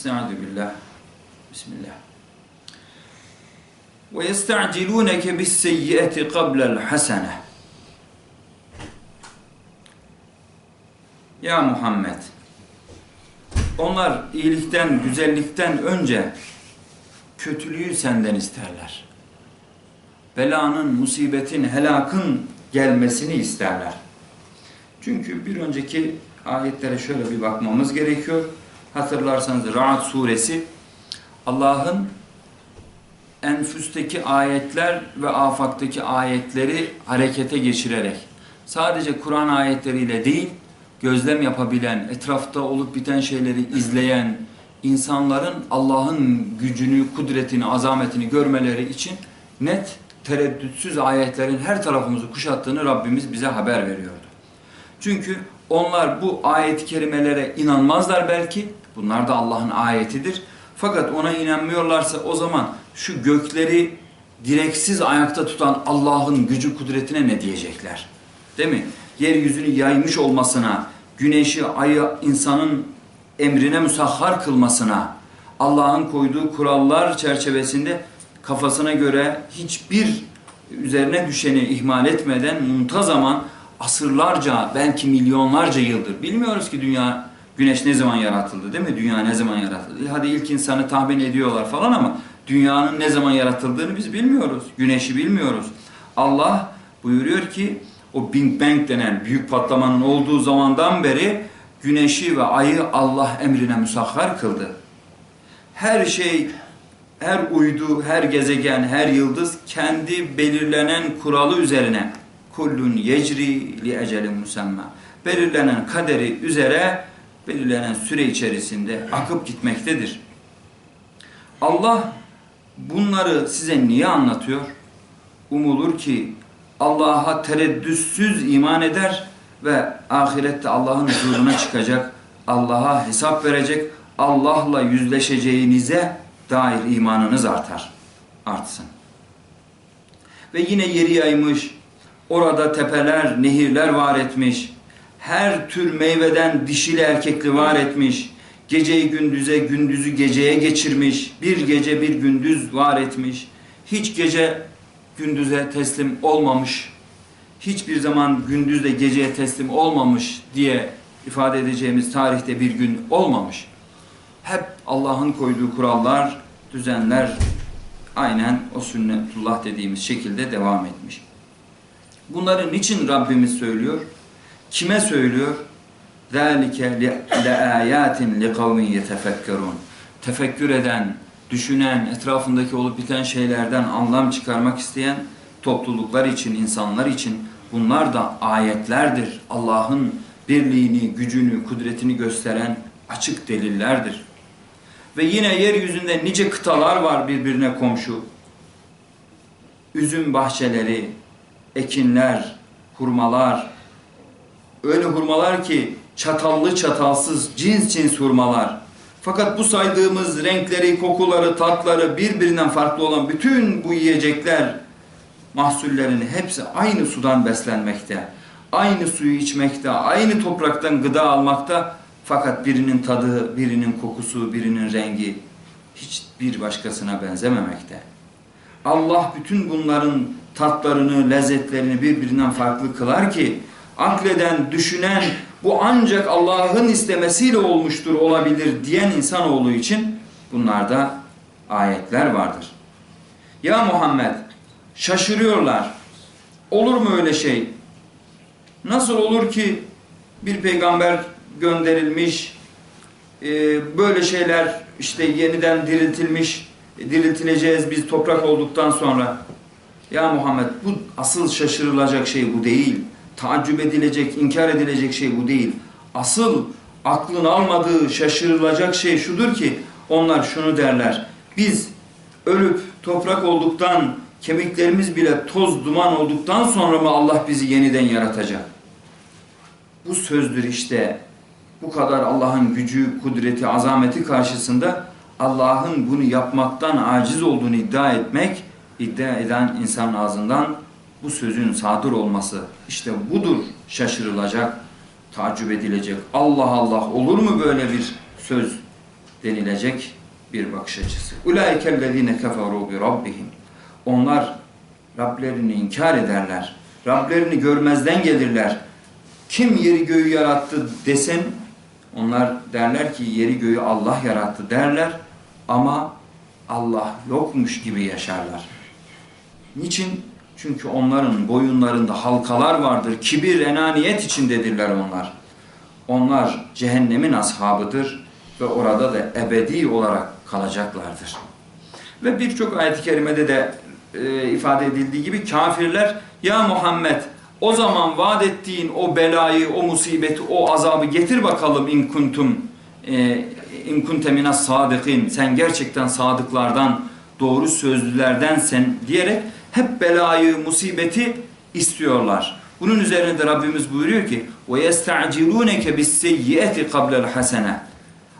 Estaizu billah. Bismillah. Ve yesta'cilûneke bis seyyiati qabla'l hasene. Ya Muhammed, onlar iyilikten, güzellikten önce kötülüğü senden isterler. Belanın, musibetin, helakın gelmesini isterler. Çünkü bir önceki ayetlere şöyle bir bakmamız gerekiyor. Hatırlarsanız Ra'd suresi Allah'ın enfüsteki ayetler ve afaktaki ayetleri harekete geçirerek sadece Kur'an ayetleriyle değil gözlem yapabilen, etrafta olup biten şeyleri izleyen insanların Allah'ın gücünü, kudretini, azametini görmeleri için net, tereddütsüz ayetlerin her tarafımızı kuşattığını Rabbimiz bize haber veriyordu. Çünkü onlar bu ayet-i kerimelere inanmazlar belki. Bunlar da Allah'ın ayetidir. Fakat ona inanmıyorlarsa o zaman şu gökleri direksiz ayakta tutan Allah'ın gücü kudretine ne diyecekler? Değil mi? Yeryüzünü yaymış olmasına, güneşi, ayı insanın emrine musahhar kılmasına, Allah'ın koyduğu kurallar çerçevesinde kafasına göre hiçbir üzerine düşeni ihmal etmeden muntazaman asırlarca belki milyonlarca yıldır bilmiyoruz ki dünya güneş ne zaman yaratıldı değil mi? Dünya ne zaman yaratıldı? Hadi ilk insanı tahmin ediyorlar falan ama dünyanın ne zaman yaratıldığını biz bilmiyoruz. Güneşi bilmiyoruz. Allah buyuruyor ki o Big Bang denen büyük patlamanın olduğu zamandan beri güneşi ve ayı Allah emrine musahhar kıldı. Her şey, her uydu, her gezegen, her yıldız kendi belirlenen kuralı üzerine kullun yecri li ecelin musamma. Belirlenen kaderi üzere belirlenen süre içerisinde akıp gitmektedir. Allah bunları size niye anlatıyor? Umulur ki Allah'a tereddütsüz iman eder ve ahirette Allah'ın huzuruna çıkacak, Allah'a hesap verecek, Allah'la yüzleşeceğinize dair imanınız artar, artsın. Ve yine yeri yaymış, orada tepeler, nehirler var etmiş, her tür meyveden dişili erkekli var etmiş, geceyi gündüze, gündüzü geceye geçirmiş, bir gece bir gündüz var etmiş, hiç gece gündüze teslim olmamış, hiçbir zaman gündüzle geceye teslim olmamış diye ifade edeceğimiz tarihte bir gün olmamış. Hep Allah'ın koyduğu kurallar, düzenler aynen o sünnetullah dediğimiz şekilde devam etmiş. Bunları niçin Rabbimiz söylüyor? Kime söylüyor? ذَٰلِكَ لَآيَاتٍ لِقَوْمٍ يَتَفَكَّرُونَ Tefekkür eden, düşünen, etrafındaki olup biten şeylerden anlam çıkarmak isteyen topluluklar için, insanlar için bunlar da ayetlerdir. Allah'ın birliğini, gücünü, kudretini gösteren açık delillerdir. Ve yine yeryüzünde nice kıtalar var birbirine komşu. Üzüm bahçeleri, ekinler, hurmalar, öyle hurmalar ki çatallı çatalsız, cins cins hurmalar. Fakat bu saydığımız renkleri, kokuları, tatları birbirinden farklı olan bütün bu yiyecekler mahsullerini hepsi aynı sudan beslenmekte. Aynı suyu içmekte, aynı topraktan gıda almakta. Fakat birinin tadı, birinin kokusu, birinin rengi hiçbir başkasına benzememekte. Allah bütün bunların tatlarını, lezzetlerini birbirinden farklı kılar ki akleden, düşünen bu ancak Allah'ın istemesiyle olmuştur, olabilir diyen insanoğlu için bunlarda ayetler vardır. Ya Muhammed şaşırıyorlar. Olur mu öyle şey? Nasıl olur ki bir peygamber gönderilmiş, e, böyle şeyler işte yeniden diriltilmiş, e, diriltileceğiz biz toprak olduktan sonra. Ya Muhammed bu asıl şaşırılacak şey bu değil. Taaccüp edilecek, inkar edilecek şey bu değil. Asıl aklın almadığı şaşırılacak şey şudur ki onlar şunu derler. Biz ölüp toprak olduktan, kemiklerimiz bile toz duman olduktan sonra mı Allah bizi yeniden yaratacak? Bu sözdür işte. Bu kadar Allah'ın gücü, kudreti, azameti karşısında Allah'ın bunu yapmaktan aciz olduğunu iddia etmek, iddia eden insanın ağzından bu sözün sadır olması işte budur şaşırılacak, tacip edilecek. Allah Allah olur mu böyle bir söz denilecek bir bakış açısı. Ulaikellezine keferu bi rabbihim. Onlar Rablerini inkar ederler. Rablerini görmezden gelirler. Kim yeri göğü yarattı desen onlar derler ki yeri göğü Allah yarattı derler ama Allah yokmuş gibi yaşarlar. Niçin? Çünkü onların boyunlarında halkalar vardır. Kibir, enaniyet içindedirler onlar. Onlar cehennemin ashabıdır ve orada da ebedi olarak kalacaklardır. Ve birçok ayet-i kerimede de e, ifade edildiği gibi kafirler ya Muhammed o zaman vaat ettiğin o belayı, o musibeti, o azabı getir bakalım in kuntum e, in kunte minas sadikin sen gerçekten sadıklardan doğru sözlülerden sen diyerek hep belayı, musibeti istiyorlar. Bunun üzerine de Rabbimiz buyuruyor ki ve yesta'cilunke bis-seyyiati qabla hasene.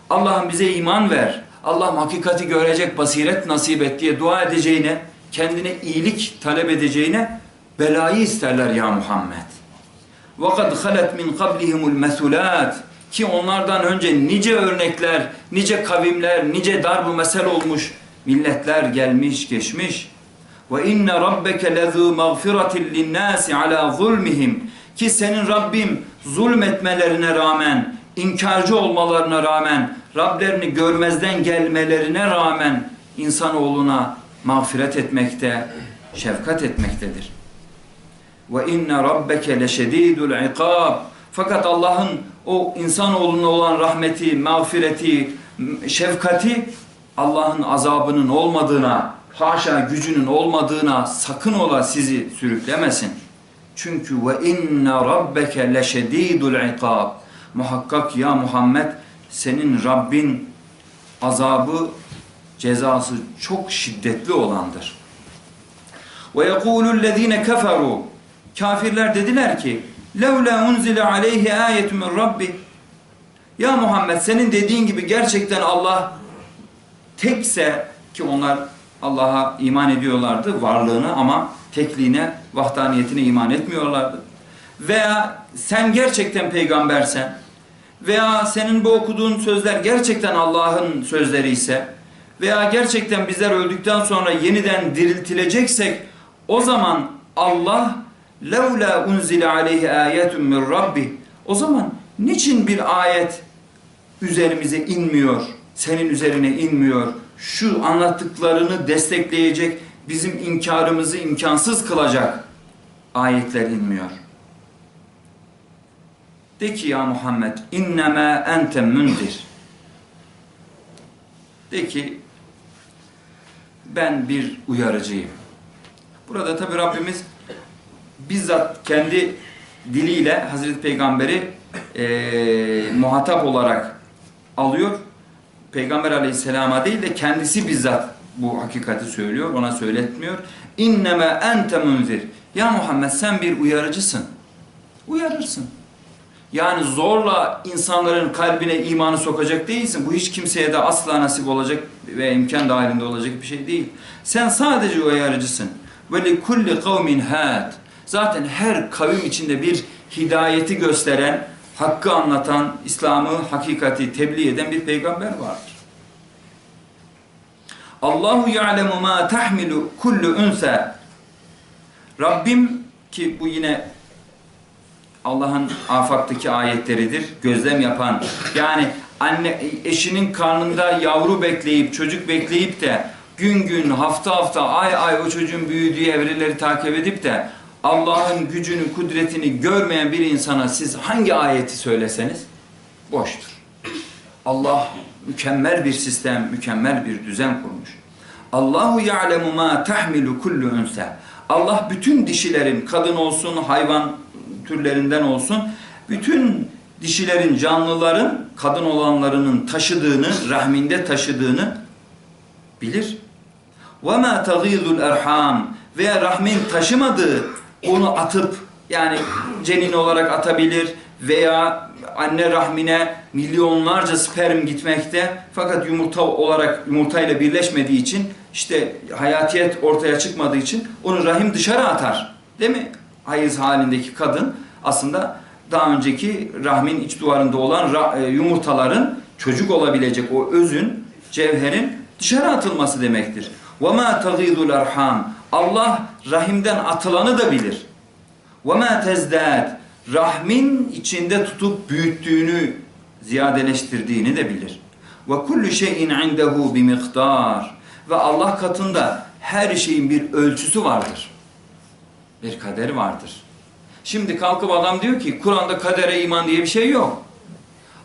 Allah'ım bize iman ver. Allah hakikati görecek basiret nasip et diye dua edeceğine, kendine iyilik talep edeceğine belayı isterler ya Muhammed. وَقَدْ خَلَتْ مِنْ قَبْلِهِمُ الْمَثُلَاتِ Ki onlardan önce nice örnekler, nice kavimler, nice darbu mesel olmuş, milletler gelmiş, geçmiş. Ve inne rabbeke lezu mağfiratin linnâsi ala zulmihim. Ki senin Rabbim zulmetmelerine rağmen, inkarcı olmalarına rağmen, Rablerini görmezden gelmelerine rağmen insanoğluna mağfiret etmekte, şefkat etmektedir. Ve inne rabbeke leşedidul ikab. Fakat Allah'ın o insanoğluna olan rahmeti, mağfireti, şefkati Allah'ın azabının olmadığına, haşa gücünün olmadığına sakın ola sizi sürüklemesin. Çünkü ve inne rabbeke leşedidul ikab. Muhakkak ya Muhammed senin Rabbin azabı, cezası çok şiddetli olandır. Ve yekulü'llezine keferu Kafirler dediler ki levla unzile aleyhi ayetun min rabbi Ya Muhammed senin dediğin gibi gerçekten Allah tekse ki onlar Allah'a iman ediyorlardı varlığını ama tekliğine, vahdaniyetine iman etmiyorlardı. Veya sen gerçekten peygambersen veya senin bu okuduğun sözler gerçekten Allah'ın sözleri ise veya gerçekten bizler öldükten sonra yeniden diriltileceksek o zaman Allah levla unzile aleyhi ayetun min rabbi o zaman niçin bir ayet üzerimize inmiyor senin üzerine inmiyor. Şu anlattıklarını destekleyecek bizim inkarımızı imkansız kılacak ayetler inmiyor. De ki ya Muhammed innema ente mündir? De ki ben bir uyarıcıyım. Burada tabi Rabbimiz bizzat kendi diliyle Hazreti Peygamber'i e, muhatap olarak alıyor. Peygamber aleyhisselama değil de kendisi bizzat bu hakikati söylüyor. Ona söyletmiyor. İnneme ente munzir. Ya Muhammed sen bir uyarıcısın. Uyarırsın. Yani zorla insanların kalbine imanı sokacak değilsin. Bu hiç kimseye de asla nasip olacak ve imkan dahilinde olacak bir şey değil. Sen sadece uyarıcısın. Ve li kulli kavmin. Zaten her kavim içinde bir hidayeti gösteren, hakkı anlatan, İslam'ı, hakikati tebliğ eden bir peygamber vardır. Allahu ya'lemu ma tahmilu kullu unsa. Rabbim ki bu yine Allah'ın afaktaki ayetleridir. Gözlem yapan. Yani anne eşinin karnında yavru bekleyip, çocuk bekleyip de gün gün, hafta hafta, ay ay o çocuğun büyüdüğü evreleri takip edip de Allah'ın gücünü, kudretini görmeyen bir insana siz hangi ayeti söyleseniz boştur. Allah mükemmel bir sistem, mükemmel bir düzen kurmuş. Allahu ya'lemu ma tahmilu kullu unsa. Allah bütün dişilerin, kadın olsun, hayvan türlerinden olsun, bütün dişilerin, canlıların, kadın olanlarının taşıdığını, rahminde taşıdığını bilir. وَمَا تَغِيظُ الْاَرْحَامِ Veya rahmin taşımadığı onu atıp yani cenin olarak atabilir veya anne rahmine milyonlarca sperm gitmekte fakat yumurta olarak yumurtayla birleşmediği için işte hayatiyet ortaya çıkmadığı için onu rahim dışarı atar. Değil mi? Hayız halindeki kadın aslında daha önceki rahmin iç duvarında olan yumurtaların çocuk olabilecek o özün, cevherin dışarı atılması demektir. وَمَا تَغِيدُ الْاَرْحَامِ Allah rahimden atılanı da bilir. وَمَا تَزْدَادِ Rahmin içinde tutup büyüttüğünü, ziyadeleştirdiğini de bilir. وَكُلُّ شَيْءٍ عِنْدَهُ بِمِقْدَارٍ Ve Allah katında her şeyin bir ölçüsü vardır. Bir kaderi vardır. Şimdi kalkıp adam diyor ki Kur'an'da kadere iman diye bir şey yok.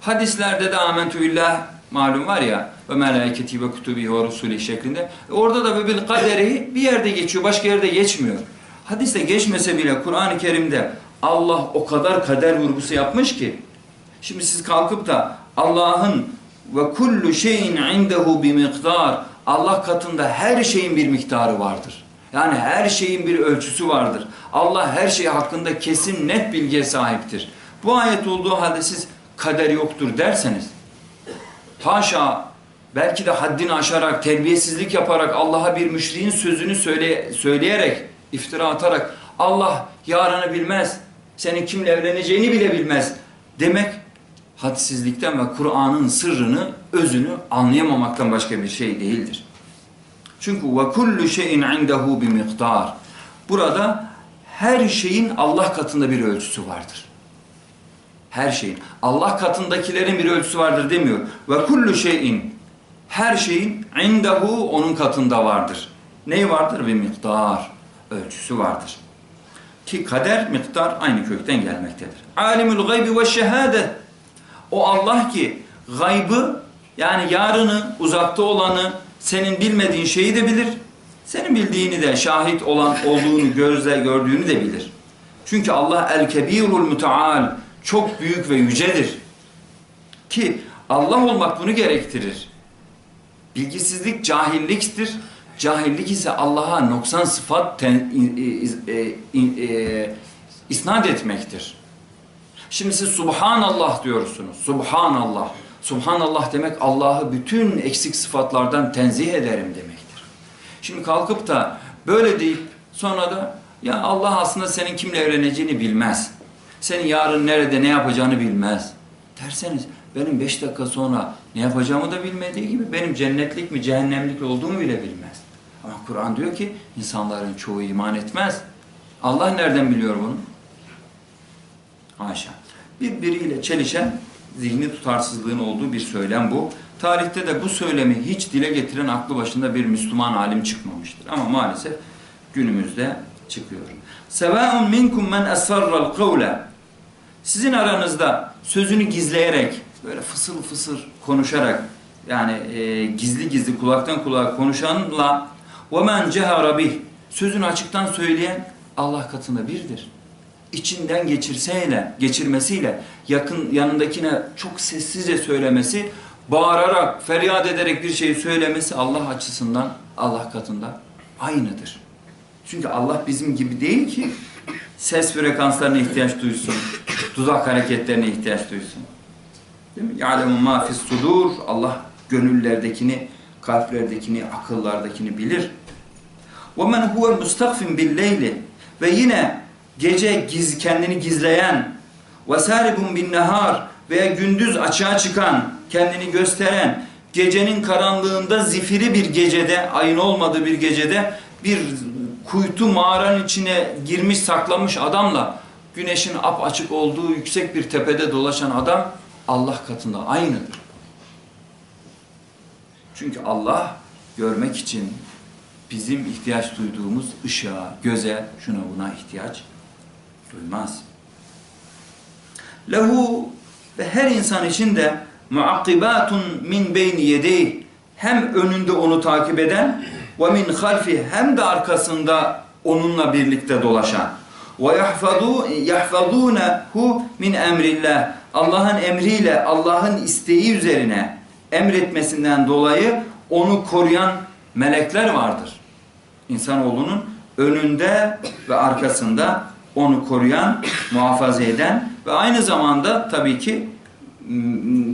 Hadislerde de amentü billah malum var ya ve melaiketi ve kutubi ve rusuli şeklinde. Orada da bil kaderi bir yerde geçiyor, başka yerde geçmiyor. Hadiste geçmese bile Kur'an-ı Kerim'de Allah o kadar kader vurgusu yapmış ki şimdi siz kalkıp da Allah'ın ve kullu şeyin indehu bi miktar Allah katında her şeyin bir miktarı vardır. Yani her şeyin bir ölçüsü vardır. Allah her şey hakkında kesin net bilgiye sahiptir. Bu ayet olduğu halde siz kader yoktur derseniz haşa belki de haddini aşarak, terbiyesizlik yaparak Allah'a bir müşriğin sözünü söyle, söyleyerek, iftira atarak Allah yarını bilmez, senin kimle evleneceğini bile bilmez demek hadsizlikten ve Kur'an'ın sırrını, özünü anlayamamaktan başka bir şey değildir. Çünkü kullu şeyin bir miktar. Burada her şeyin Allah katında bir ölçüsü vardır. Her şeyin. Allah katındakilerin bir ölçüsü vardır demiyor. Ve kullu şeyin her şeyin indehu onun katında vardır. Neyi vardır? Bir miktar. Ölçüsü vardır. Ki kader, miktar aynı kökten gelmektedir. Alimul gaybi ve şehade. O Allah ki gaybı yani yarını, uzakta olanı, senin bilmediğin şeyi de bilir. Senin bildiğini de şahit olan olduğunu gözle gördüğünü de bilir. Çünkü Allah el-kebirul müteal çok büyük ve yücedir. Ki Allah olmak bunu gerektirir. Bilgisizlik cahilliktir. Cahillik ise Allah'a noksan sıfat ten, e, e, e, isnat etmektir. Şimdi siz Subhanallah diyorsunuz. Subhanallah. Subhanallah demek Allah'ı bütün eksik sıfatlardan tenzih ederim demektir. Şimdi kalkıp da böyle deyip sonra da ya Allah aslında senin kimle evleneceğini bilmez. Senin yarın nerede ne yapacağını bilmez. Derseniz benim beş dakika sonra ne yapacağımı da bilmediği gibi benim cennetlik mi cehennemlik olduğumu bile bilmez. Ama Kur'an diyor ki insanların çoğu iman etmez. Allah nereden biliyor bunu? Haşa. Birbiriyle çelişen zihni tutarsızlığın olduğu bir söylem bu. Tarihte de bu söylemi hiç dile getiren aklı başında bir Müslüman alim çıkmamıştır. Ama maalesef günümüzde çıkıyor. Sevaun minkum men esarral kavle Sizin aranızda sözünü gizleyerek, böyle fısıl fısır konuşarak, yani e, gizli gizli kulaktan kulağa konuşanla وَمَنْ جَهَرَ bih Sözünü açıktan söyleyen Allah katında birdir içinden geçirseyle, geçirmesiyle yakın yanındakine çok sessizce söylemesi, bağırarak, feryat ederek bir şeyi söylemesi Allah açısından, Allah katında aynıdır. Çünkü Allah bizim gibi değil ki ses frekanslarına ihtiyaç duysun, dudak hareketlerine ihtiyaç duysun. Değil mi? Ya'lemu ma fis sudur. Allah gönüllerdekini, kalplerdekini, akıllardakini bilir. وَمَنْ هُوَ مُسْتَغْفٍ بِالْلَيْلِ Ve yine gece giz, kendini gizleyen ve saribun bin nehar veya gündüz açığa çıkan, kendini gösteren, gecenin karanlığında zifiri bir gecede, ayın olmadığı bir gecede bir kuytu mağaranın içine girmiş saklamış adamla güneşin ap açık olduğu yüksek bir tepede dolaşan adam Allah katında aynıdır. Çünkü Allah görmek için bizim ihtiyaç duyduğumuz ışığa, göze, şuna buna ihtiyaç duymaz. Lehu ve her insan için de muakkibatun min beyni yedeyh hem önünde onu takip eden min halfi hem de arkasında onunla birlikte dolaşan yahfazunehu min emrillah Allah'ın emriyle Allah'ın isteği üzerine emretmesinden dolayı onu koruyan melekler vardır. İnsanoğlunun önünde ve arkasında onu koruyan, muhafaza eden ve aynı zamanda tabii ki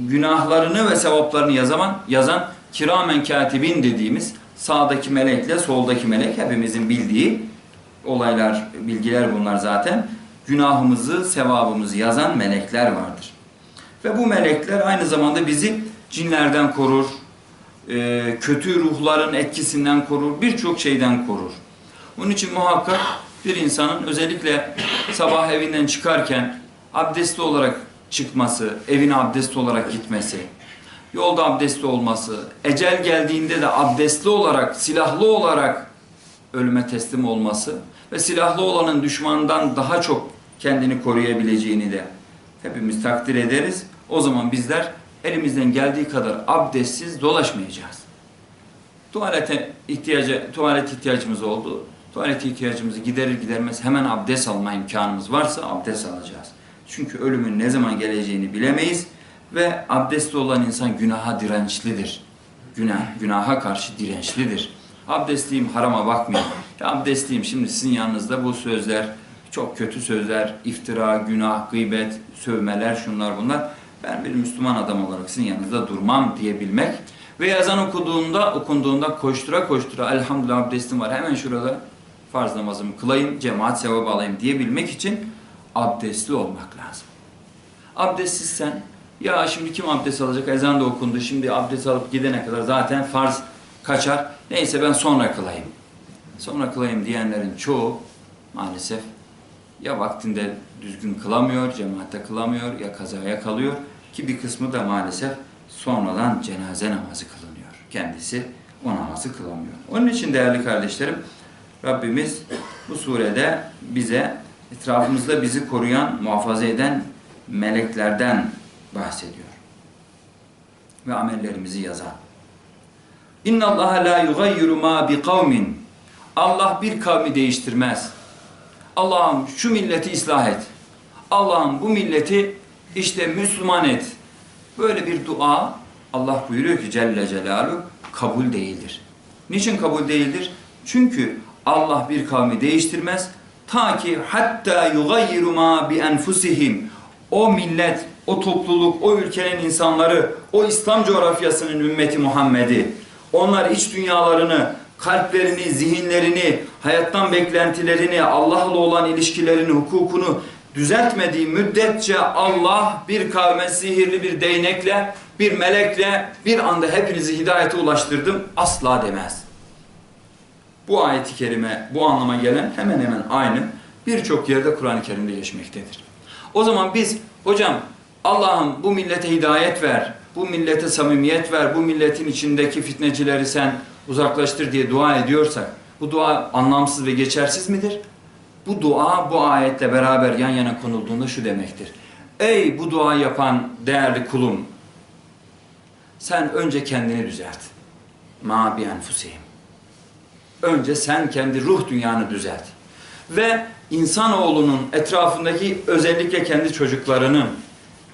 günahlarını ve sevaplarını yazan, yazan kiramen katibin dediğimiz sağdaki melekle soldaki melek hepimizin bildiği olaylar, bilgiler bunlar zaten. Günahımızı, sevabımızı yazan melekler vardır. Ve bu melekler aynı zamanda bizi cinlerden korur, e, kötü ruhların etkisinden korur, birçok şeyden korur. Onun için muhakkak bir insanın özellikle sabah evinden çıkarken abdestli olarak çıkması, evine abdestli olarak gitmesi, yolda abdestli olması, ecel geldiğinde de abdestli olarak, silahlı olarak ölüme teslim olması ve silahlı olanın düşmandan daha çok kendini koruyabileceğini de hepimiz takdir ederiz. O zaman bizler elimizden geldiği kadar abdestsiz dolaşmayacağız. Tuvalete ihtiyacı, tuvalet ihtiyacımız oldu. Tuvalet ihtiyacımızı giderir gidermez hemen abdest alma imkanımız varsa abdest alacağız. Çünkü ölümün ne zaman geleceğini bilemeyiz ve abdestli olan insan günaha dirençlidir. Günah, günaha karşı dirençlidir. Abdestliyim harama bakmayın. Ya abdestliyim şimdi sizin yanınızda bu sözler çok kötü sözler, iftira, günah, gıybet, sövmeler şunlar bunlar. Ben bir Müslüman adam olarak sizin yanınızda durmam diyebilmek ve yazan okuduğunda, okunduğunda koştura koştura elhamdülillah abdestim var hemen şurada farz namazımı kılayım, cemaat sevabı alayım diyebilmek için abdestli olmak lazım. Abdestsizsen ya şimdi kim abdest alacak ezan da okundu şimdi abdest alıp gidene kadar zaten farz kaçar neyse ben sonra kılayım. Sonra kılayım diyenlerin çoğu maalesef ya vaktinde düzgün kılamıyor, cemaatte kılamıyor ya kazaya kalıyor ki bir kısmı da maalesef sonradan cenaze namazı kılınıyor. Kendisi o namazı kılamıyor. Onun için değerli kardeşlerim Rabbimiz bu surede bize etrafımızda bizi koruyan, muhafaza eden meleklerden bahsediyor. Ve amellerimizi yazar. İnna Allah la yugayyiru ma bi kavmin. Allah bir kavmi değiştirmez. Allah'ım şu milleti ıslah et. Allah'ım bu milleti işte Müslüman et. Böyle bir dua Allah buyuruyor ki Celle Celaluhu kabul değildir. Niçin kabul değildir? Çünkü Allah bir kavmi değiştirmez. Ta ki hatta yugayyiru ma bi enfusihim. O millet, o topluluk, o ülkenin insanları, o İslam coğrafyasının ümmeti Muhammed'i, onlar iç dünyalarını, kalplerini, zihinlerini, hayattan beklentilerini, Allah'la olan ilişkilerini, hukukunu düzeltmediği müddetçe Allah bir kavme sihirli bir değnekle, bir melekle bir anda hepinizi hidayete ulaştırdım asla demez. Bu ayeti kerime bu anlama gelen hemen hemen aynı birçok yerde Kur'an-ı Kerim'de geçmektedir. O zaman biz hocam Allah'ım bu millete hidayet ver, bu millete samimiyet ver, bu milletin içindeki fitnecileri sen uzaklaştır diye dua ediyorsak bu dua anlamsız ve geçersiz midir? Bu dua bu ayetle beraber yan yana konulduğunda şu demektir. Ey bu dua yapan değerli kulum sen önce kendini düzelt. Ma bi enfusihim. Önce sen kendi ruh dünyanı düzelt. Ve insanoğlunun etrafındaki özellikle kendi çocuklarının,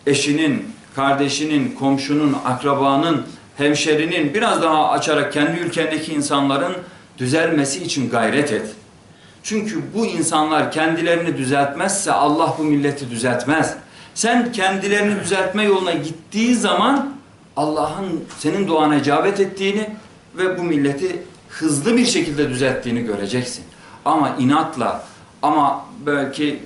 eşinin, kardeşinin, komşunun, akrabanın, hemşerinin biraz daha açarak kendi ülkendeki insanların düzelmesi için gayret et. Çünkü bu insanlar kendilerini düzeltmezse Allah bu milleti düzeltmez. Sen kendilerini düzeltme yoluna gittiği zaman Allah'ın senin duana icabet ettiğini ve bu milleti hızlı bir şekilde düzelttiğini göreceksin. Ama inatla ama belki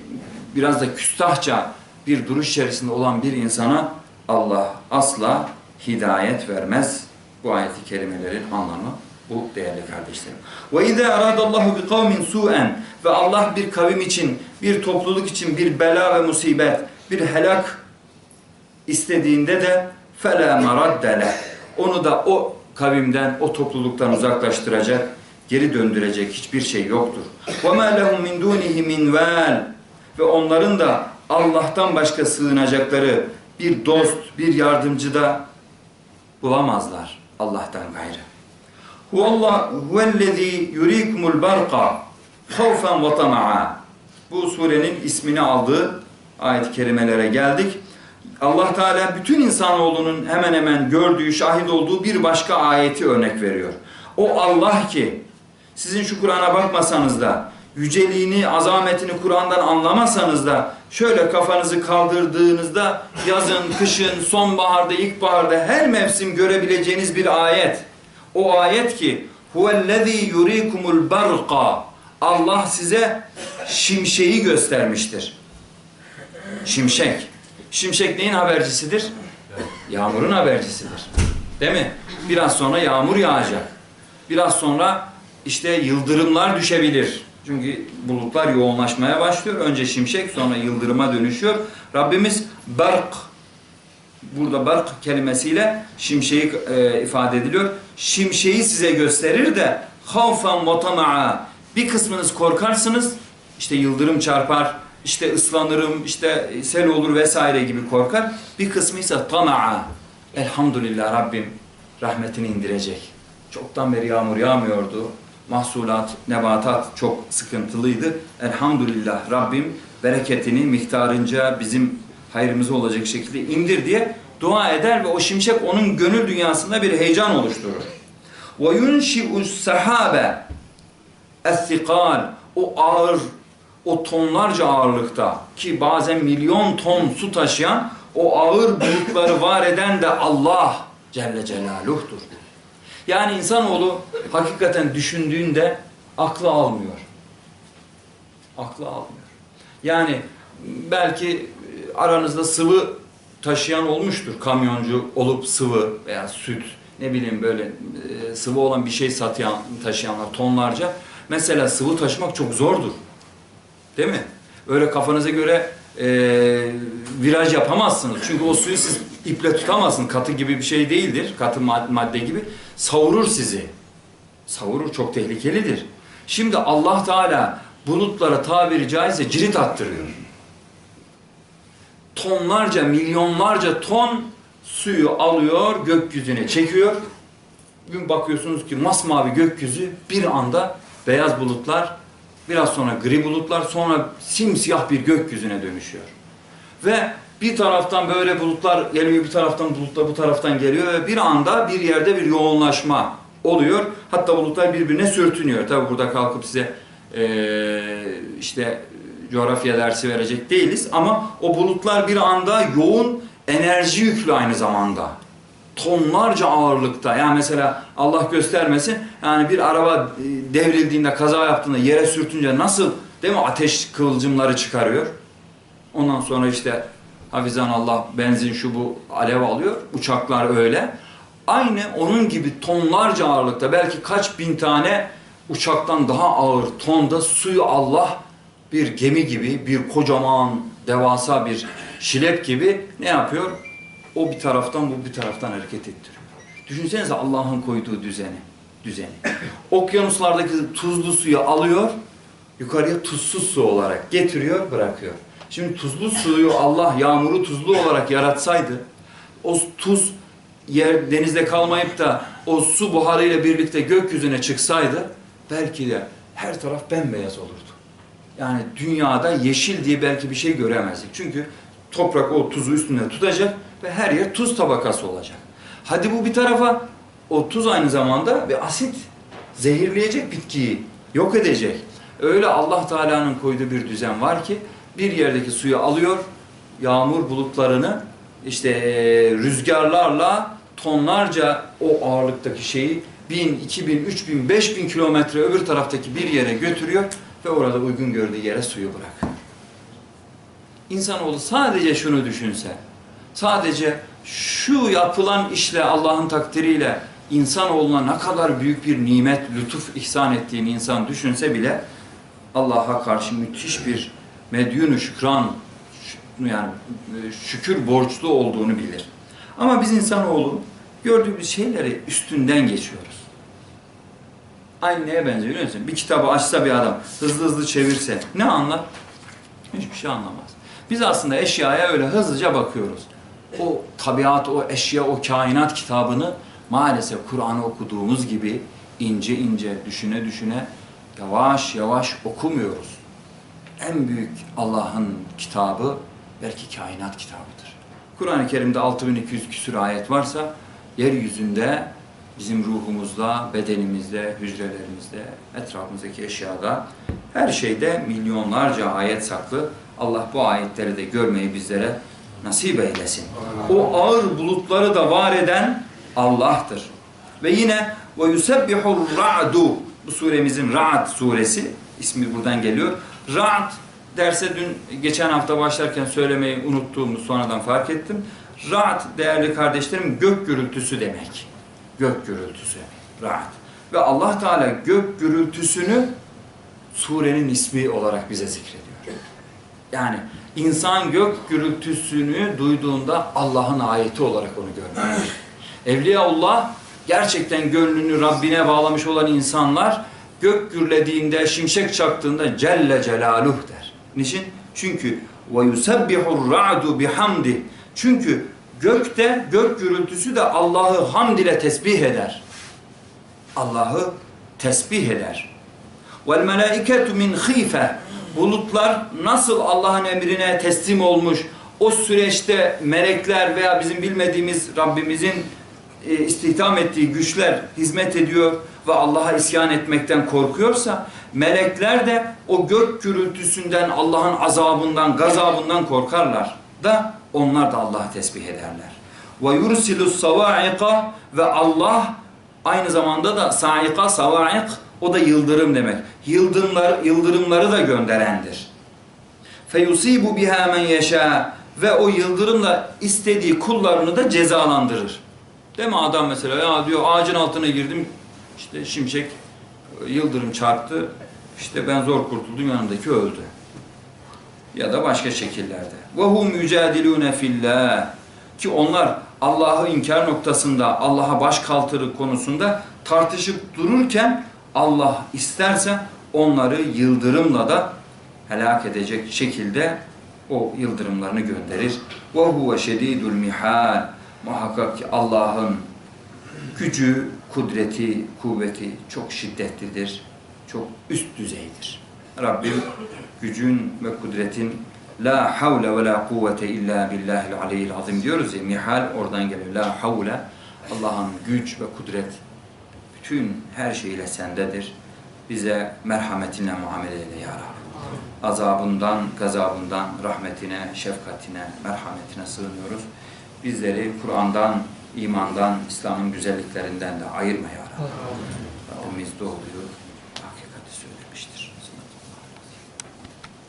biraz da küstahça bir duruş içerisinde olan bir insana Allah asla hidayet vermez. Bu ayeti kerimelerin anlamı bu değerli kardeşlerim. Ve izâ eradallahu bi kavmin su'en ve Allah bir kavim için, bir topluluk için bir bela ve musibet, bir helak istediğinde de fela maraddele. Onu da o kavimden, o topluluktan uzaklaştıracak, geri döndürecek hiçbir şey yoktur. Ve ma lehum min dunihi min vel. Ve onların da Allah'tan başka sığınacakları bir dost, bir yardımcı da bulamazlar Allah'tan gayrı. Huvellezî yurikumul barqa havfen ve tama'a. Bu surenin ismini aldığı ayet-i kerimelere geldik. Allah Teala bütün insanoğlunun hemen hemen gördüğü, şahit olduğu bir başka ayeti örnek veriyor. O Allah ki sizin şu Kur'an'a bakmasanız da yüceliğini, azametini Kur'an'dan anlamasanız da şöyle kafanızı kaldırdığınızda yazın, kışın, sonbaharda, ilkbaharda her mevsim görebileceğiniz bir ayet. O ayet ki huvellezî yurikumul barqa Allah size şimşeği göstermiştir. Şimşek. Şimşek neyin habercisidir? Yağmurun habercisidir. Değil mi? Biraz sonra yağmur yağacak. Biraz sonra işte yıldırımlar düşebilir. Çünkü bulutlar yoğunlaşmaya başlıyor. Önce şimşek sonra yıldırıma dönüşüyor. Rabbimiz berk burada berk kelimesiyle şimşeği e, ifade ediliyor. Şimşeği size gösterir de havfen ve tama'a bir kısmınız korkarsınız. işte yıldırım çarpar, işte ıslanırım, işte sel olur vesaire gibi korkar. Bir kısmı ise tama'a elhamdülillah Rabbim rahmetini indirecek. Çoktan beri yağmur yağmıyordu. Mahsulat, nebatat çok sıkıntılıydı. Elhamdülillah Rabbim bereketini miktarınca bizim hayrımıza olacak şekilde indir diye dua eder ve o şimşek onun gönül dünyasında bir heyecan oluşturur. Yunşi'us sahabe es-sikal o ağır o tonlarca ağırlıkta ki bazen milyon ton su taşıyan o ağır bulutları var eden de Allah Celle Celaluh'tur. Yani insanoğlu hakikaten düşündüğünde aklı almıyor. Aklı almıyor. Yani belki aranızda sıvı taşıyan olmuştur. Kamyoncu olup sıvı veya süt ne bileyim böyle e, sıvı olan bir şey satayan, taşıyanlar tonlarca. Mesela sıvı taşımak çok zordur. Değil mi? Öyle kafanıza göre e, viraj yapamazsınız. Çünkü o suyu siz iple tutamazsınız. Katı gibi bir şey değildir. Katı mad- madde gibi. Savurur sizi. Savurur çok tehlikelidir. Şimdi Allah Teala bulutlara tabiri caizse cirit attırıyor. Tonlarca, milyonlarca ton suyu alıyor, gökyüzüne çekiyor. Bugün bakıyorsunuz ki masmavi gökyüzü bir anda beyaz bulutlar, biraz sonra gri bulutlar, sonra simsiyah bir gökyüzüne dönüşüyor. Ve bir taraftan böyle bulutlar geliyor, bir taraftan bulutlar bu taraftan geliyor ve bir anda bir yerde bir yoğunlaşma oluyor. Hatta bulutlar birbirine sürtünüyor. Tabi burada kalkıp size eee, işte coğrafya dersi verecek değiliz ama o bulutlar bir anda yoğun enerji yüklü aynı zamanda. Tonlarca ağırlıkta. Yani mesela Allah göstermesin yani bir araba devrildiğinde, kaza yaptığında yere sürtünce nasıl değil mi ateş kıvılcımları çıkarıyor. Ondan sonra işte hafizan Allah benzin şu bu alev alıyor. Uçaklar öyle. Aynı onun gibi tonlarca ağırlıkta belki kaç bin tane uçaktan daha ağır tonda suyu Allah bir gemi gibi bir kocaman devasa bir şilep gibi ne yapıyor? O bir taraftan bu bir taraftan hareket ettiriyor. Düşünsenize Allah'ın koyduğu düzeni. düzeni. Okyanuslardaki tuzlu suyu alıyor, yukarıya tuzsuz su olarak getiriyor, bırakıyor. Şimdi tuzlu suyu Allah yağmuru tuzlu olarak yaratsaydı, o tuz yer denizde kalmayıp da o su buharıyla birlikte gökyüzüne çıksaydı, belki de her taraf bembeyaz olurdu. Yani dünyada yeşil diye belki bir şey göremezdik. Çünkü toprak o tuzu üstünde tutacak ve her yer tuz tabakası olacak. Hadi bu bir tarafa o tuz aynı zamanda bir asit zehirleyecek bitkiyi yok edecek. Öyle Allah Teala'nın koyduğu bir düzen var ki bir yerdeki suyu alıyor, yağmur bulutlarını işte rüzgarlarla tonlarca o ağırlıktaki şeyi bin, iki bin, üç bin, beş bin kilometre öbür taraftaki bir yere götürüyor ve orada uygun gördüğü yere suyu bırakıyor. İnsanoğlu sadece şunu düşünse, sadece şu yapılan işle Allah'ın takdiriyle insanoğluna ne kadar büyük bir nimet, lütuf ihsan ettiğini insan düşünse bile Allah'a karşı müthiş bir medyunu şükran yani e, şükür borçlu olduğunu bilir. Ama biz insanoğlu gördüğümüz şeyleri üstünden geçiyoruz. Aynı neye benziyor biliyor musun? Bir kitabı açsa bir adam hızlı hızlı çevirse ne anlar? Hiçbir şey anlamaz. Biz aslında eşyaya öyle hızlıca bakıyoruz. O tabiat, o eşya, o kainat kitabını maalesef Kur'an'ı okuduğumuz gibi ince ince düşüne düşüne yavaş yavaş okumuyoruz. En büyük Allah'ın kitabı belki kainat kitabıdır. Kur'an-ı Kerim'de 6200 küsur ayet varsa yeryüzünde bizim ruhumuzda, bedenimizde, hücrelerimizde, etrafımızdaki eşyada her şeyde milyonlarca ayet saklı. Allah bu ayetleri de görmeyi bizlere nasip eylesin. O ağır bulutları da var eden Allah'tır. Ve yine ve yusebbihur ra'du bu suremizin Ra'd suresi ismi buradan geliyor. Ra'd derse dün geçen hafta başlarken söylemeyi unuttuğumu sonradan fark ettim. Ra'd değerli kardeşlerim gök gürültüsü demek. Gök gürültüsü. Ra'd. Ve Allah Teala gök gürültüsünü surenin ismi olarak bize zikrediyor. Yani insan gök gürültüsünü duyduğunda Allah'ın ayeti olarak onu görmüyor. Evliyaullah gerçekten gönlünü Rabbine bağlamış olan insanlar gök gürlediğinde, şimşek çaktığında Celle Celaluh der. Niçin? Çünkü yusabbihur ra'du bihamdi. Çünkü gökte gök gürültüsü de Allah'ı hamd ile tesbih eder. Allah'ı tesbih eder. Melaiketu min khife. Bulutlar nasıl Allah'ın emrine teslim olmuş, o süreçte melekler veya bizim bilmediğimiz Rabbimizin e, istihdam ettiği güçler hizmet ediyor ve Allah'a isyan etmekten korkuyorsa melekler de o gök gürültüsünden, Allah'ın azabından, gazabından korkarlar da onlar da Allah'ı tesbih ederler. Ve yursilus savaiqa ve Allah aynı zamanda da saika, savaik o da yıldırım demek. Yıldırımlar, yıldırımları da gönderendir. Feyusibu biha men yeşâ ve o yıldırımla istediği kullarını da cezalandırır. Değil mi adam mesela ya diyor ağacın altına girdim işte şimşek yıldırım çarptı işte ben zor kurtuldum yanımdaki öldü. Ya da başka şekillerde. Hum yücadilune fillah ki onlar Allah'ı inkar noktasında Allah'a baş kaldırı konusunda tartışıp dururken Allah isterse onları yıldırımla da helak edecek şekilde o yıldırımlarını gönderir. Huve şedidul mihal. Muhakkak ki Allah'ın gücü, kudreti, kuvveti çok şiddetlidir. Çok üst düzeydir. Rabbim gücün ve kudretin La havle ve la kuvvete illa billahil aliyyil azim diyoruz ya mihal oradan geliyor. La havle Allah'ın güç ve kudret bütün her şeyiyle sendedir. Bize merhametinle muamele eyle ya Rabbi. Azabından, gazabından, rahmetine, şefkatine, merhametine sığınıyoruz bizleri Kur'an'dan, imandan, İslam'ın güzelliklerinden de ayırma ya Rabbi. Rabbimiz doğuyor.